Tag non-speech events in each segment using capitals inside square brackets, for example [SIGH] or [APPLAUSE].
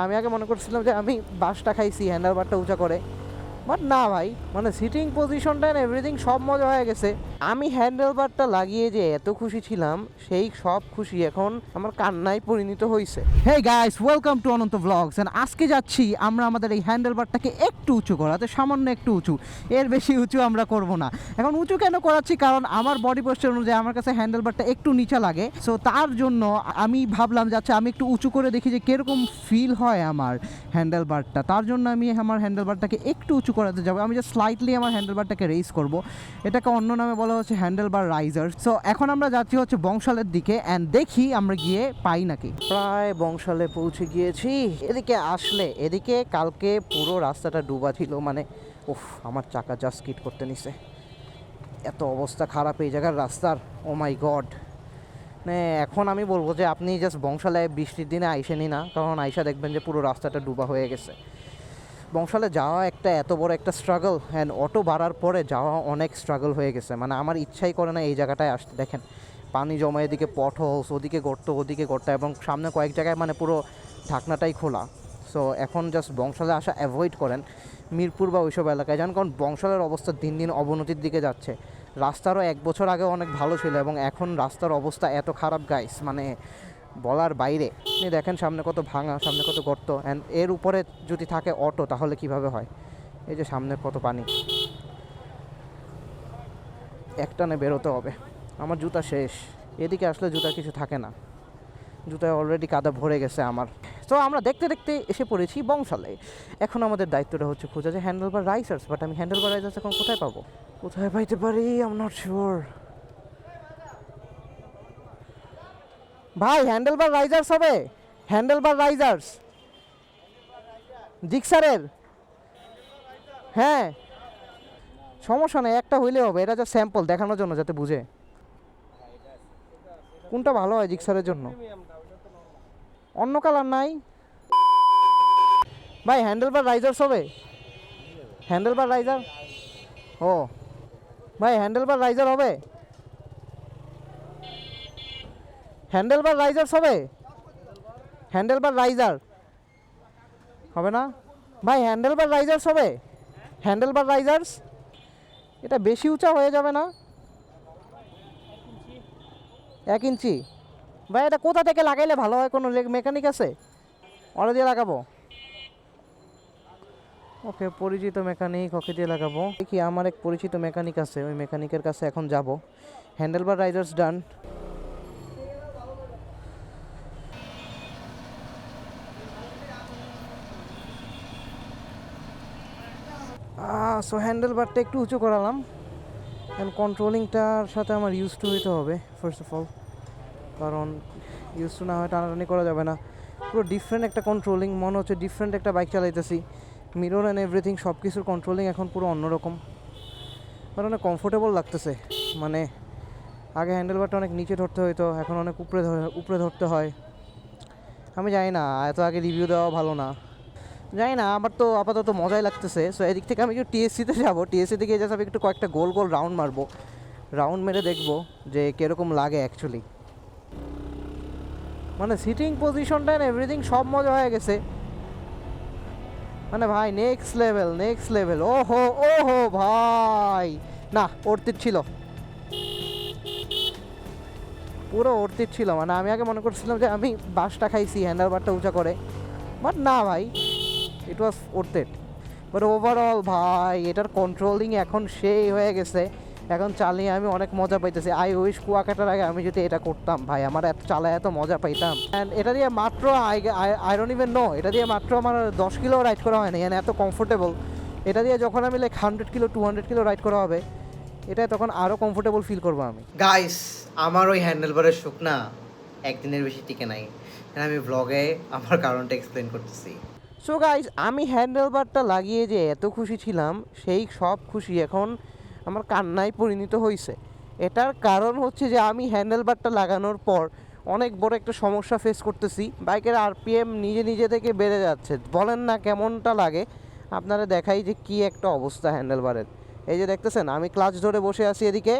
আমি আগে মনে করছিলাম যে আমি বাসটা খাইছি হ্যান্ডেল বারটা উঁচা করে। বাট না ভাই মানে সিটিং পজিশনটা এভরিথিং সব মজা হয়ে গেছে। আমি হ্যান্ডেল বারটা লাগিয়ে যে এত খুশি ছিলাম, সেই সব খুশি এখন আমার কান্নায় পরিণত হয়েছে hey guys welcome to Ananta blogs and আজকে যাচ্ছি আমরা আমাদের এই হ্যান্ডেল বারটাকে একটু উঁচু করাতে সামান্য একটু উঁচু। এর বেশি উঁচু আমরা করব না। এখন উঁচু কেন করাচ্ছি? কারণ আমার বডি পোস্টার অনুযায়ী আমার কাছে হ্যান্ডেল বারটা একটু নিচা লাগে। সো তার জন্য আমি ভাবলাম যাচ্ছে আমি একটু উঁচু করে দেখি যে কীরকম ফিল হয় আমার হ্যান্ডেল বারটা তার জন্য আমি আমার হ্যান্ডেল বারটাকে একটু উঁচু করাতে যাব। আমি যে স্লাইটলি আমার হ্যান্ডেল বারটাকে রেস করব। এটাকে অন্য নামে বলা হচ্ছে হ্যান্ডেল বার রাইজার। সো এখন আমরা যাচ্ছি হচ্ছে বংশালের দিকে অ্যান্ড দেখি আমরা গিয়ে পাই নাকি। প্রায় বংশালে পৌঁছে গিয়েছি। এদিকে আসলে, এদিকে কালকে পুরো রাস্তাটা ডুবা ছিল মানে উফ, আমার চাকা জাস্ট স্কিট করতে নিছে। এত অবস্থা খারাপ এই জায়গার রাস্তার ও মাই গড মানে এখন আমি বলব যে আপনি জাস্ট বংশালে বৃষ্টির দিনে আইসেনি না, কারণ আইসা দেখবেন যে পুরো রাস্তাটা ডুবা হয়ে গেছে। বংশালে যাওয়া একটা এত বড় একটা স্ট্রাগল অ্যান্ড অটো বাড়ার পরে যাওয়া অনেক স্ট্রাগল হয়ে গেছে। মানে আমার ইচ্ছাই করে না এই জায়গাটায় আসতে। দেখেন, পানি জমা এদিকে পট হোলস ওদিকে গর্ত ওদিকে গর্ত এবং সামনে কয়েক জায়গায় মানে পুরো ঢাকনাটাই খোলা। সো এখন জাস্ট বংশালে আসা অ্যাভয়েড করেন। মিরপুর বা ওইসব এলাকায় যান, কারণ বংশালের অবস্থা দিন দিন অবনতির দিকে যাচ্ছে। রাস্তারও এক বছর আগে অনেক ভালো ছিল এবং এখন রাস্তার অবস্থা এত খারাপ গাইস মানে বলার বাইরে। আপনি দেখেন সামনে কত ভাঙা, সামনে কত গর্ত অ্যান্ড এর উপরে যদি থাকে অটো তাহলে কীভাবে হয়? এই যে সামনে কত পানি। একটানে বেরোতে হবে। আমার জুতা শেষ। এদিকে আসলে জুতা কিছু থাকে না। জুতায় অলরেডি কাদা ভরে গেছে আমার। তো আমরা দেখতে দেখতে এসে পড়েছি বংশালে। এখন আমাদের দায়িত্বটা হচ্ছে খোঁজা যে হ্যান্ডেল বার রাইসার্স বাট আমি হ্যান্ডেল বার রাইসার্স এখন কোথায় পাবো? কোথায় পাইতে পারি? আম নট শিওর ভাই হ্যান্ডেল বার রাইজার্স হবে। হ্যান্ডেল বার রাইজার্স জিক্সারের হ্যাঁ। সমস্যা নেই, একটা হইলে হবে। এটা যা স্যাম্পল দেখানোর জন্য যাতে বুঝে। কোনটা ভালো হয় জিক্সারের জন্য? অন্য কালার নাই। ভাই হ্যান্ডেল বার রাইজার্স হবে। হ্যান্ডেল বার রাইজার ও। ভাই হ্যান্ডেল বার রাইজার হবে? হ্যান্ডেল বার রাইজার্স হবে হ্যান্ডেল বার রাইজার হবে না? ভাই হ্যান্ডেল বার রাইজার্স হবে হ্যান্ডেল বার রাইজার্স এটা বেশি উঁচা হয়ে যাবে না? এক ইঞ্চি। ভাই, এটা কোথা থেকে লাগাইলে ভালো হয়? কোনো মেকানিক আছে? অর্ডার দিয়ে লাগাবো। ওকে, পরিচিত মেকানিক ওকে দিয়ে লাগাবো। দেখি, আমার এক পরিচিত মেকানিক আছে। ওই মেকানিকের কাছে এখন যাব। Handlebar risers done so হ্যান্ডেল বারটা একটু উঁচু করালাম। অ্যান্ড কন্ট্রোলিংটার সাথে আমার ইউজ টু হইতে হবে ফার্স্ট অফ অল কারণ ইউজ টু না হয় টানাটানি করা যাবে না। পুরো ডিফারেন্ট একটা কন্ট্রোলিং মনে হচ্ছে ডিফারেন্ট একটা বাইক চালাইতেছি। মিরর অ্যান্ড এভরিথিং সব কিছুর কন্ট্রোলিং এখন পুরো অন্যরকম। মানে অনেক কমফোর্টেবল লাগতেছে। মানে আগে হ্যান্ডেল বারটা অনেক নিচে ধরতে হইতো, এখন অনেক উপরে ধরে উপরে ধরতে হয়। আমি জানি না, এত আগে রিভিউ দেওয়া ভালো না। জানি না, আমার তো আপাতত মজাই লাগতেছে। সো এদিক থেকে আমি একটু টিএসসিতে যাব। টিএসসি থেকে জাস্ট আমি একটু কয়েকটা গোল গোল রাউন্ড মারবো। রাউন্ড মেরে দেখব যে কীরকম লাগে অ্যাকচুয়ালি মানে সিটিং পজিশনটা অ্যান্ড এভরিথিং সব মজা হয়ে গেছে। মানে ভাই নেক্সট লেভেল নেক্সট লেভেল ও হো ও হো ভাই। না অর্তির ছিল। পুরো অর্তির ছিল। মানে আমি আগে মনে করছিলাম যে আমি বাসটা খাইছি হ্যান্ডেল বারটা উঁচা করে। বাট না ভাই। ইট ওয়াজ ওর্থেড বাট ওভারঅল ভাই, এটার কন্ট্রোলিং এখন সেই হয়ে গেছে। এখন চালিয়ে আমি অনেক মজা পাইতেছি। আই উইশ কুয়াকাটার আগে আমি যদি এটা করতাম, ভাই, আমার এত চালায় এত মজা পাইতাম। অ্যান্ড এটা দিয়ে মাত্র আই ডোন্ট ইভেন নো এটা দিয়ে মাত্র আমার দশ কিলো রাইড করা হয়নি। মানে এত কমফোর্টেবল এটা দিয়ে যখন আমি like hundred kilo to hundred kilo ride করা হবে, এটা তখন আরও কমফোর্টেবল ফিল করব আমি। গাইস আমার ওই হ্যান্ডেলবারের সুখ না একদিনের বেশি টিকে নাই। আমি ব্লগে আমার কারণটা এক্সপ্লেন করতেছি। সো গাইজ আমি হ্যান্ডেল বারটা লাগিয়ে যে এত খুশি ছিলাম, সেই সব খুশি এখন আমার কান্নায় পরিণত হয়েছে এটার কারণ হচ্ছে যে আমি হ্যান্ডেল বারটা লাগানোর পর অনেক বড় একটা সমস্যা ফেস করতেছি। বাইকের আরপিএম নিজে নিজে থেকে বেড়ে যাচ্ছে। বলেন না কেমনটা লাগে, আপনারা দেখাই যে কি একটা অবস্থা হ্যান্ডেল বারের এই যে দেখতেছেন, আমি ক্লাচ ধরে বসে আছি এদিকে,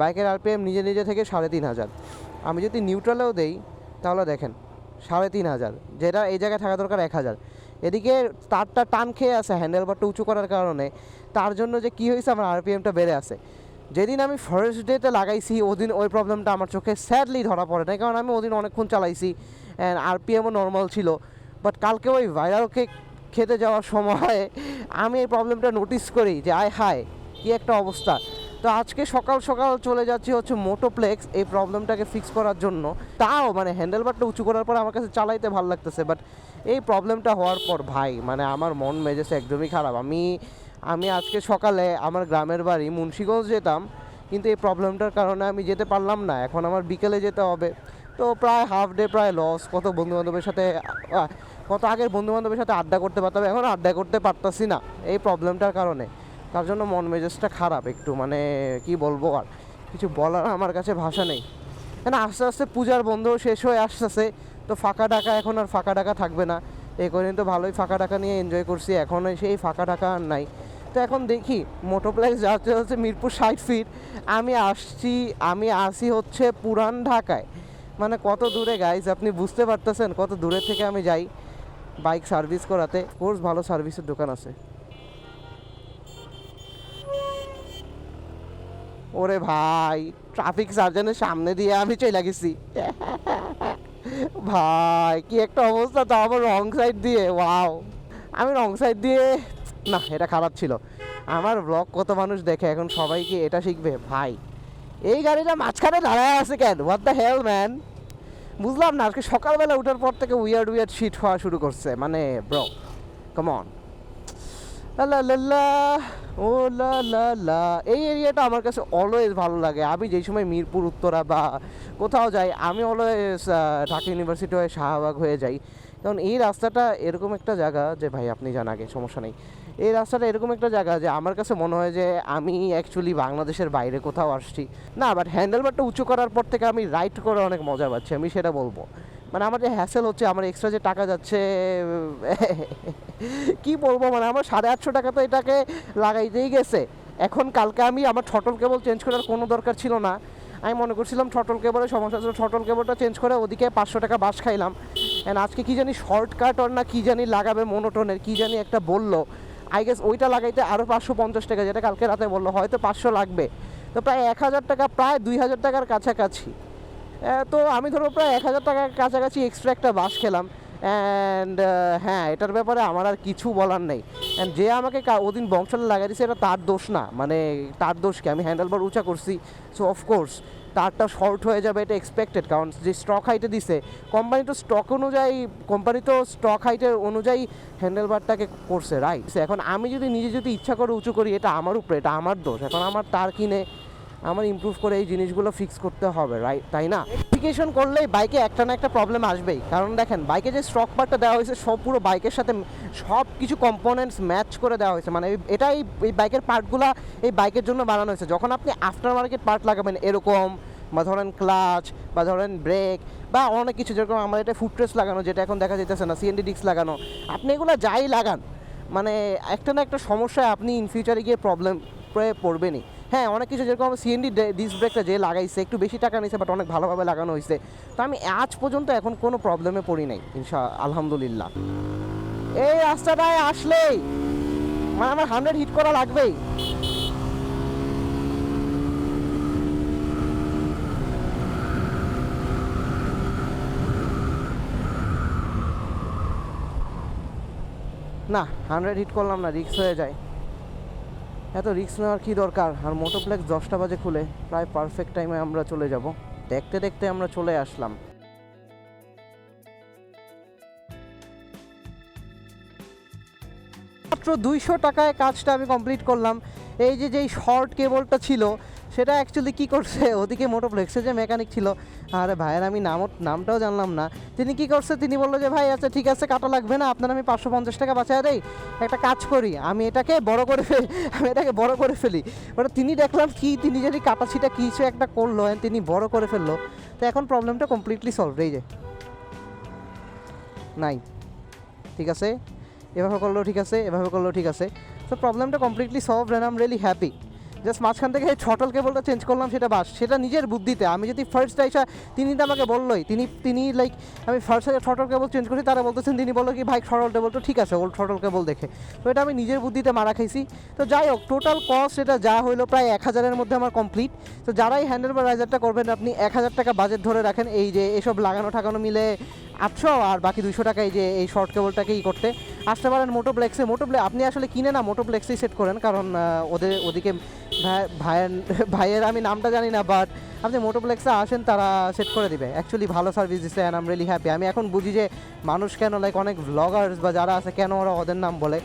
বাইকের আরপিএম নিজে নিজে থেকে সাড়ে তিন হাজার। আমি যদি নিউট্রালেও দেই, তাহলে দেখেন সাড়ে তিন হাজার। যেটা এই জায়গায় থাকা দরকার এক হাজার। এদিকে তারটা টান খেয়ে আছে হ্যান্ডেল বারটা উঁচু করার কারণে। তার জন্য যে কী হয়েছে আমার আরপিএমটা বেড়ে আছে। যেদিন আমি ফার্স্ট ডেতে লাগাইছি, ওদিন ওই প্রবলেমটা আমার চোখে স্যাডলি ধরা পড়ে না কারণ আমি ওদিন অনেকক্ষণ চালাইছি অ্যান্ড আরপিএমও নর্মাল ছিল। বাট কালকে ওই ভাইরালকে খেতে যাওয়ার সময় আমি এই প্রবলেমটা নোটিস করি যে, আয় হায়, কী একটা অবস্থা। তো আজকে সকাল সকাল চলে যাচ্ছি হচ্ছে মোটোপ্লেক্স এই প্রবলেমটাকে ফিক্স করার জন্য। তাও মানে হ্যান্ডেলবারটা উঁচু করার পর আমার কাছে চালাইতে ভালো লাগতেছে বাট এই প্রবলেমটা হওয়ার পর ভাই মানে আমার মন মেজেছে একদমই খারাপ। আমি আমি আজকে সকালে আমার গ্রামের বাড়ি মুন্সিগঞ্জ যেতাম, কিন্তু এই প্রবলেমটার কারণে আমি যেতে পারলাম না। এখন আমার বিকেলে যেতে হবে। তো প্রায় হাফ ডে প্রায় লস কত বন্ধুবান্ধবের সাথে কত আগের বন্ধুবান্ধবের সাথে আড্ডা করতে পারতাম, এখন আড্ডা করতে পারতাছি না এই প্রবলেমটার কারণে। তার জন্য মন মেজাজটা খারাপ একটু মানে কি বলব আর, কিছু বলার আমার কাছে ভাষা নেই। কেন, আস্তে আস্তে পূজার বন্ধ শেষ হয়ে আসতেছে, তো ফাঁকা টাকা এখন আর ফাঁকা টাকা থাকবে না। এই কদিন তো ভালোই ফাঁকা টাকা নিয়ে এনজয় করছি, এখন সেই ফাঁকা টাকা আর নাই। তো এখন দেখি, মোটোপ্লেক্স যাচ্ছে হচ্ছে মিরপুর ষাট ফিট, আমি আসছি, আমি আসি হচ্ছে পুরান ঢাকায়। মানে কত দূরে গাইজ আপনি বুঝতে পারতেছেন কত দূরে থেকে আমি যাই। বাইক সার্ভিস করাতে কোর্স ভালো সার্ভিসের দোকান আছে। ওরে ভাই ট্রাফিক সার্জনের সামনে দিয়ে আমি চলে গেছি। ভাই, কি একটা অবস্থা তো আমার রং সাইড দিয়ে ওয়াও আমি রং সাইড দিয়ে, না, এটা খারাপ ছিল। আমার ব্লগ কত মানুষ দেখে, এখন সবাই কি এটা শিখবে? ভাই, এই গাড়িটা মাঝখানে দাঁড়ায় আছে কেন? হোয়াট দ্য হেল ম্যান বুঝলাম না, আজকে সকালবেলা উঠার পর থেকে উইয়ার্ড উইয়ার্ড শিট হওয়া শুরু করছে মানে ব্রো কমন ও লা লা লা। এই এরিয়াটা আমার কাছে অলওয়েজ ভালো লাগে। আমি যেই সময় মিরপুর, উত্তরা বা কোথাও যাই, আমি অলওয়েজ ঢাকা ইউনিভার্সিটি হয়ে শাহবাগ হয়ে যাই। কারণ এই রাস্তাটা এরকম একটা জায়গা যে, ভাই, আপনি যান আগে, সমস্যা নেই। এই রাস্তাটা এরকম একটা জায়গা যে, আমার কাছে মনে হয় যে, আমি অ্যাকচুয়ালি বাংলাদেশের বাইরে কোথাও আসছি। না বাট হ্যান্ডেলবারটা উঁচু করার পর থেকে আমি রাইড করে অনেক মজা পাচ্ছি, আমি সেটা বলব। মানে আমার যে হ্যাসেল হচ্ছে, আমার এক্সট্রা যে টাকা যাচ্ছে, কি বলব? মানে আমার সাড়ে আটশো টাকা তো এটাকে লাগাইতেই গেছে। এখন কালকে আমি আমার ছটল কেবল চেঞ্জ করার কোনো দরকার ছিল না। আমি মনে করছিলাম ছটল কেবলের সমস্যা ছিল ছটল কেবলটা চেঞ্জ করে ওদিকে পাঁচশো টাকা বাস খাইলাম। অ্যান্ড আজকে কি জানি শর্টকাট ওর না কী জানি লাগাবে মনোটনের কী জানি একটা বলল। আই গেস ওইটা লাগাইতে আরও পাঁচশো পঞ্চাশ টাকা, যেটা কালকে রাতে বলল, হয়তো পাঁচশো লাগবে। তো প্রায় এক হাজার টাকা, প্রায় দুই হাজার টাকার কাছাকাছি। তো আমি ধরো প্রায় এক হাজার টাকার কাছাকাছি এক্সট্রা একটা বাস খেলাম। অ্যান্ড হ্যাঁ এটার ব্যাপারে আমার আর কিছু বলার নেই। অ্যান্ড যে আমাকে ওদিন বংশালে লাগাই দিয়েছে এটা তার দোষ না। মানে তার দোষ কি? আমি হ্যান্ডেলবার উঁচা করছি। সো অফকোর্স তারটা শর্ট হয়ে যাবে, এটা এক্সপেক্টেড কারণ যে স্টক হাইটে দিছে কোম্পানি তো স্টক অনুযায়ী কোম্পানি তো স্টক হাইটের অনুযায়ী হ্যান্ডেলবারটাকে করছে রাইট এখন আমি যদি নিজে যদি ইচ্ছা করে উঁচু করি, এটা আমার উপরে, এটা আমার দোষ। এখন আমার তার কিনে আমার ইমপ্রুভ করে এই জিনিসগুলো ফিক্স করতে হবে রাইট তাই না? রেক্টিফিকেশন করলেই বাইকে একটা না একটা প্রবলেম আসবেই। কারণ দেখেন বাইকে যে স্টক পার্টটা দেওয়া হয়েছে, সব পুরো বাইকের সাথে সব কিছু কম্পোনেন্টস ম্যাচ করে দেওয়া হয়েছে। মানে এটাই এই বাইকের পার্টগুলো এই বাইকের জন্য বানানো হয়েছে। যখন আপনি আফটার মার্কেট পার্ট লাগাবেন, এরকম, বা ধরেন ক্লাচ বা ধরেন ব্রেক বা অনেক কিছু, যেরকম আমার এটা ফুটরেস লাগানো, যেটা এখন দেখা যেতেছে না সিএনডি ডিক্স লাগানো, আপনি এগুলো যাই লাগান মানে একটা না একটা সমস্যায় আপনি ইন ফিউচারে গিয়ে প্রবলেম পড়বেনই। হ্যাঁ অনেক কিছু যেরকম সিএনডি ডিস্ক ব্রেকটা যে লাগাইছে, একটু বেশি টাকা নিয়েছে বাট অনেক ভালোভাবে লাগানো হয়েছে তো আমি আজ পর্যন্ত এখন কোনো প্রবলেমে পড়ি নাই, ইনশা, আলহামদুলিল্লাহ। এই রাস্তাটায় আসলেই। মানে আমার হান্ড্রেড হিট করা লাগবেই। না হান্ড্রেড হিট করলাম না রিক্স হয়ে যায়। এত রিক্স নেওয়ার কী দরকার? আর মোটোপ্লেক্স দশটা বাজে খুলে, প্রায় পারফেক্ট টাইমে আমরা চলে যাব। দেখতে দেখতে আমরা চলে আসলাম। মাত্র দুইশো টাকায় কাজটা আমি কমপ্লিট করলাম। এই যে যেই শর্ট কেবলটা ছিল সেটা অ্যাকচুয়ালি কি করছে? ওদিকে মোটোপ্লেক্সে যে মেকানিক ছিল, আরে ভাইয়ের আমি নাম নামটাও জানলাম না। তিনি কি করছে? তিনি বলল যে, ভাই আচ্ছা ঠিক আছে, কাটা লাগবে না, আপনার আমি পাঁচশো পঞ্চাশ টাকা বাঁচায় দেই। একটা কাজ করি, আমি এটাকে বড় করে ফেলি, [LAUGHS] আমি এটাকে বড় করে ফেলি। ওটা তিনি দেখলাম কি, তিনি যদি কাটা ছিটা কিছু একটা করল তিনি বড় করে ফেলল। তো এখন প্রবলেমটা কমপ্লিটলি সলভ এই যে। নাই। ঠিক আছে? এভাবে করলেও ঠিক আছে? এভাবে করলেও ঠিক আছে? তো প্রবলেমটা completely solve and um really happy just মাঝখান থেকে ছটল কেবলটা চেঞ্জ করলাম, সেটা বাস। সেটা নিজের বুদ্ধিতে। আমি যদি ফার্স্ট আইসা তিনি তো আমাকে বললোই, তিনি তিনি লাইক আমি ফার্স্ট ছটল কেবল চেঞ্জ করি তারা বলতেছেন, তিনি বলল কি, ভাই সরল কেবল তো ঠিক আছে ওল্ড ছটল কেবল দেখে। তো এটা আমি নিজের বুদ্ধিতে মারা খাইছি। তো যাই হোক টোটাল কস্ট এটা যা হলো প্রায় এক হাজারের মধ্যে আমার কমপ্লিট তো যারাই হ্যান্ডেল বা রাইজারটা করবেন আপনি, এক হাজার টাকা বাজেট ধরে রাখেন, এই যে এসব লাগানো ঠাকানো মিলে আটশো আর বাকি দুশো টাকায় যে এই শর্ট কেবলটাকেই করতে। আসতে পারেন মোটোপ্লেক্সে মোটোপ্লে আপনি আসলে কিনে না মোটোপ্লেক্সেই সেট করেন, কারণ ওদের, ওদিকে ভাই- ভাইয়ের ভাইয়ের আমি নামটা জানি না বাট আপনি মোটোপ্লেক্সে আসেন, তারা সেট করে দিবে। অ্যাকচুয়ালি ভালো সার্ভিস দিচ্ছে অ্যান্ড আম রিয়েলি হ্যাপি আমি এখন বুঝি যে, মানুষ কেন লাইক অনেক ব্লগার্স বা যারা আছে, কেন ওরা ওদের নাম বলে?